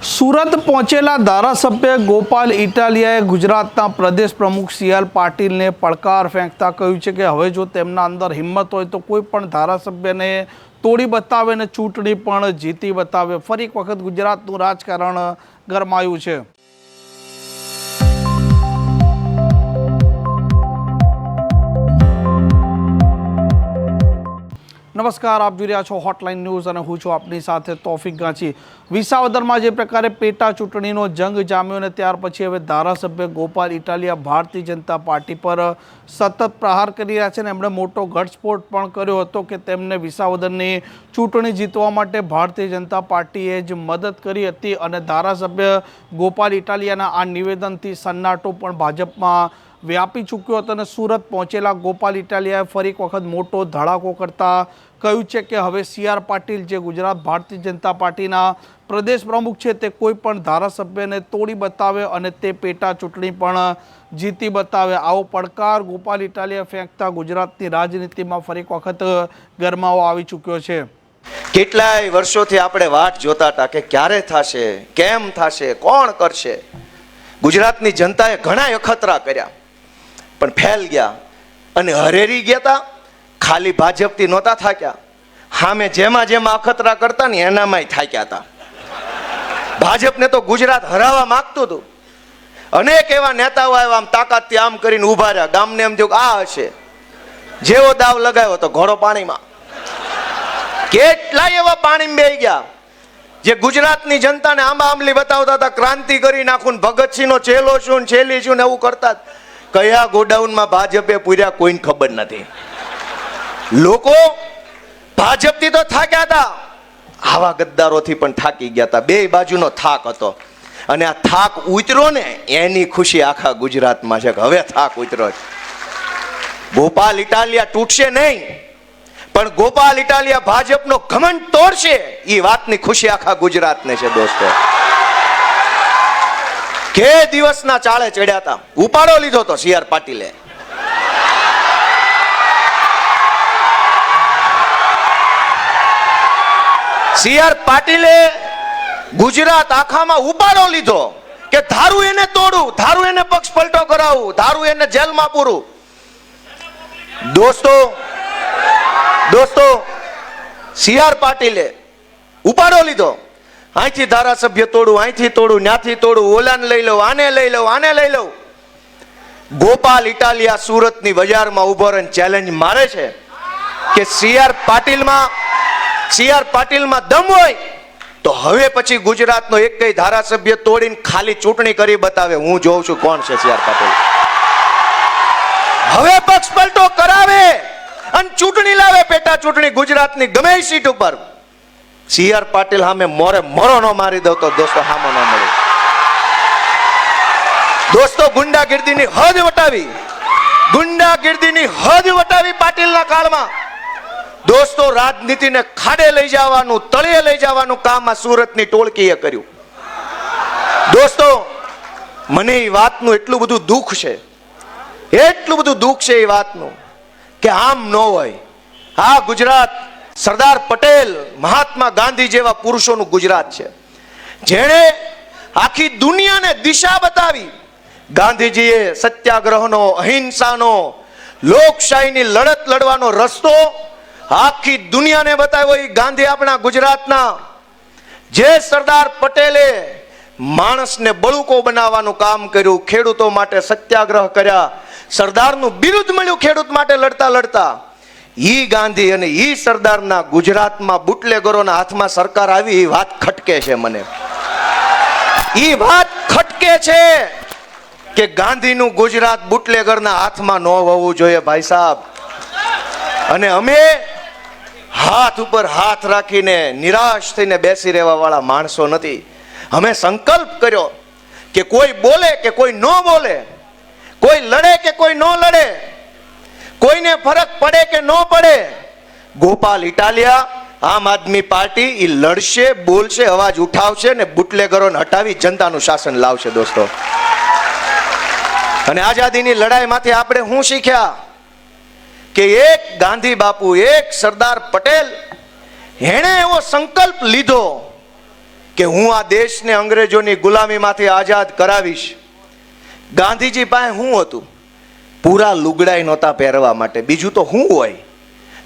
સુરત પહોંચેલા ધારાસભ્ય ગોપાલ ઇટાલિયાએ ગુજરાતના પ્રદેશ પ્રમુખ સી આર પાટીલને પડકાર ફેંકતા કહ્યું છે કે હવે જો તેમના અંદર હિંમત હોય તો કોઈ પણ ધારાસભ્યને તોડી બતાવે ને ચૂંટણી પણ જીતી બતાવે. ફરી એક વખત ગુજરાતનું રાજકારણ ગરમાયું છે. નમસ્કાર, આપ જોઈ રહ્યા છો હોટલાઇન ન્યૂઝ અને હું છું આપની સાથે તોફિક ગાંચી. વિસાવદરમાં જે પ્રકારે પેટા ચૂંટણીનો જંગ જામ્યો અને ત્યાર પછી હવે ધારાસભ્ય ગોપાલ ઇટાલિયા ભારતીય જનતા પાર્ટી પર, સતત પ્રહાર કરી રહ્યા છે અને એમણે મોટો ઘટસ્ફોટ પણ કર્યો હતો કે તેમને વિસાવદરની ચૂંટણી જીતવા માટે ભારતીય જનતા પાર્ટીએ જ મદદ કરી હતી અને ધારાસભ્ય ગોપાલ ઇટાલિયાના આ નિવેદનથી સન્નાટો પણ ભાજપમાં વ્યાપી ચૂક્યો હતો અને સુરત પહોંચેલા ગોપાલ ઇટાલિયાએ ફરી એક વખત મોટો ધડાકો કરતા કહ્યું છે કે હવે સી આર પાટીલ જે ગુજરાત ભારતીય જનતા પાર્ટીના પ્રદેશ પ્રમુખ છે તે કોઈ પણ ધારાસભ્યને તોડી બતાવે અને તે પેટા ચૂંટણી પણ જીતી બતાવે. આવો પડકાર ગોપાલ ઇટાલિયા ફેંકતા ગુજરાતની રાજનીતિમાં ફરી વખત ગરમાવો આવી ચૂક્યો છે. કેટલાય વર્ષોથી આપણે વાટ જોતા હતા કે ક્યારે થશે, કેમ થશે, કોણ કરશે? ગુજરાતની જનતાએ ઘણા અખતરા કર્યા. પણ ફેલ ગયા અને હરેરી ગયા હતા ખાલી ભાજપથી નહોતા થાક્યા. સામે જેમાં જેમાં અખતરા કરતા ને એનામાંય થાક્યા હતા ભાજપને તો ગુજરાત હરાવવા માગતું હતું. અનેક એવા નેતાઓ આવ્યા, આમ તાકાતથી આમ કરીને ઊભા રહ્યા. ગામને એમ થયું આ હશે. જેવો દાવ લગાવ્યો તો ઘોડો પાણીમાં. કેટલાય એવા પાણી બે ગયા. જે ગુજરાતની જનતાને આંબા આંબલી બતાવતા હતા, ક્રાંતિ કરી નાખું ભગતસિંહનો ચેલો છું ને છેલી છું ને એવું કરતા. કયા ગોડાઉનમાં ભાજપે પૂર્યા કોઈને ખબર નથી. લોકો ભાજપથી તો થાક્યા હતા. આવા ગદ્દારોથી પણ થાકી ગયા હતા. બે બાજુનો થાક હતો. અને આ થાક ઉતર્યો ને, એની ખુશી આખા ગુજરાતમાં છે હવે થાક ઉતર્યો છે. ગોપાલ ઇટાલિયા તૂટશે નહીં. પણ ગોપાલ ઇટાલિયા ભાજપનો ઘમંડ તોડશે. એ વાતની ખુશી આખા ગુજરાતને છે, દોસ્તો. કે દિવસના ચાળે ચડ્યા હતા ઉપાડો લીધો તો સી પાટીલે. સી પાટીલે ગુજરાત આખામાં ઉપાડો લીધો કે ધારું એને તોડું, ધારું એને પક્ષ પલટો કરાવું, ધારું એને જેલમાં પૂરું. દોસ્તો દોસ્તો, સી પાટીલે ઉપાડો લીધો. અહીંથી ધારાસભ્ય તોડું અહીંથી તોડું, ન્યાથી તોડું, ઓલાને લઈ લઉં, આને લઈ લઉં, આને લઈ લઉં. ગોપાલ ઇટાલિયા સુરતની બજારમાં ઊભો રહીને ચેલેન્જ મારે છે કે સીઆર પાટીલમાં સીઆર પાટીલમાં દમ હોય તો હવે પછી ગુજરાતનો એક કઈ ધારાસભ્ય તોડીને ખાલી ચૂંટણી કરી બતાવે. હું જોઉં છું કોણ છે સીઆર પાટીલ. હવે પક્ષ પલટો કરાવે અને ચૂંટણી લાવે પેટા ચૂંટણી ગુજરાતની ગમે સીટ ઉપર. સી આર પાટીલ સામે મોરે મોરો નો મારી દઉં તો દોસ્તો હામો ન મળે દોસ્તો ગુંડાગીર્દીની હદ વટાવી ગુંડાગીર્દીની હદ વટાવી પાટીલના કાળમાં દોસ્તો રાજનીતિને ખાડે લઈ જવાનું તળિયે લઈ જવાનું કામ આ સુરતની ટોળકીએ કર્યું દોસ્તો મને એ વાતનું એટલું બધું દુઃખ છે એટલું બધું દુઃખ છે એ વાતનું કે આમ ન હોય આ ગુજરાત સરદાર પટેલ મહાત્મા ગાંધી જેવા પુરુષોનું ગુજરાત છે. જેણે આખી દુનિયાને દિશા બતાવી. ગાંધીજીએ સત્યાગ્રહનો, અહિંસાનો, લોકશાહીની લડત લડવાનો રસ્તો આખી દુનિયાને બતાવ્યો. એ ગાંધી આપણા ગુજરાતના. જે સરદાર પટેલે માણસને બળુકો બનાવવાનું કામ કર્યું, ખેડૂતો માટે સત્યાગ્રહ કર્યા, સરદારનું બિરુદ મળ્યું ખેડૂત માટે લડતા લડતા. ઈ ગાંધી અને ઈ સરદારના ગુજરાતમાં બુટલેગરોના હાથમાં સરકાર આવી એ વાત ખટકે છે મને. ઈ વાત ખટકે છે કે ગાંધીનું ગુજરાત બુટલેગરના હાથમાં ન હોવું જોઈએ ભાઈ સાહેબ. અને અમે હાથ ઉપર હાથ રાખીને નિરાશ થઈને બેસી રહેવા વાળા માણસો નથી. અમે સંકલ્પ કર્યો કે કોઈ બોલે કે કોઈ ન બોલે, કોઈ લડે કે કોઈ ન લડે કોઈને ફરક પડે કે ન પડે. ગોપાલ ઇટાલિયા, આમ આદમી પાર્ટી એ લડશે, બોલશે, અવાજ ઉઠાવશે ને બુટલેગરોને હટાવી જનતાનું શાસન લાવશે, દોસ્તો. અને આઝાદીની લડાઈમાંથી આપણે શું શીખ્યા કે એક ગાંધી બાપુ, એક સરદાર પટેલ, એણે એવો સંકલ્પ લીધો કે હું આ દેશને અંગ્રેજોની ગુલામીમાંથી આઝાદ કરાવીશ. ગાંધીજી પાસે શું હતું? પૂરા લુગડાઈ નહોતા પહેરવા માટે. બીજું તો શું હોય?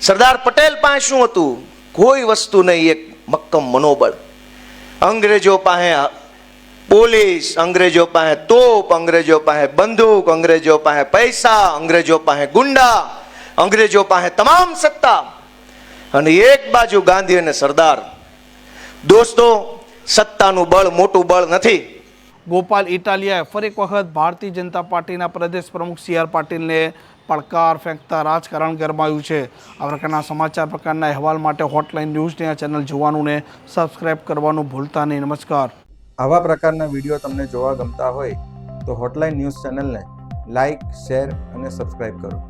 સરદાર પટેલ પાસે શું હતું? કોઈ વસ્તુ નહીં, એક મક્કમ મનોબળ. અંગ્રેજો પાસે પોલીસ, અંગ્રેજો પાસે તોપ, અંગ્રેજો પાસે બંદૂક, અંગ્રેજો પાસે પૈસા, અંગ્રેજો પાસે ગુંડા, અંગ્રેજો પાસે તમામ સત્તા. અને એક બાજુ ગાંધી અને સરદાર. દોસ્તો, સત્તાનું બળ મોટું બળ નથી. ગોપાલ ઇટાલિયાએ ફરી એક વખત ભારતીય જનતા પાર્ટીના પ્રદેશ પ્રમુખ સી આર પાટીલને પડકાર ફેંકતા રાજકારણ ગરમાયું છે. આ પ્રકારના સમાચાર પ્રકારના અહેવાલ માટે હોટલાઇન ન્યૂઝની આ ચેનલ જોવાનું ને સબસ્ક્રાઇબ કરવાનું ભૂલતા નહીં. નમસ્કાર. આવા પ્રકારના વીડિયો તમને જોવા ગમતા હોય તો હોટલાઇન ન્યૂઝ ચેનલને લાઇક શેર અને સબસ્ક્રાઇબ કરો.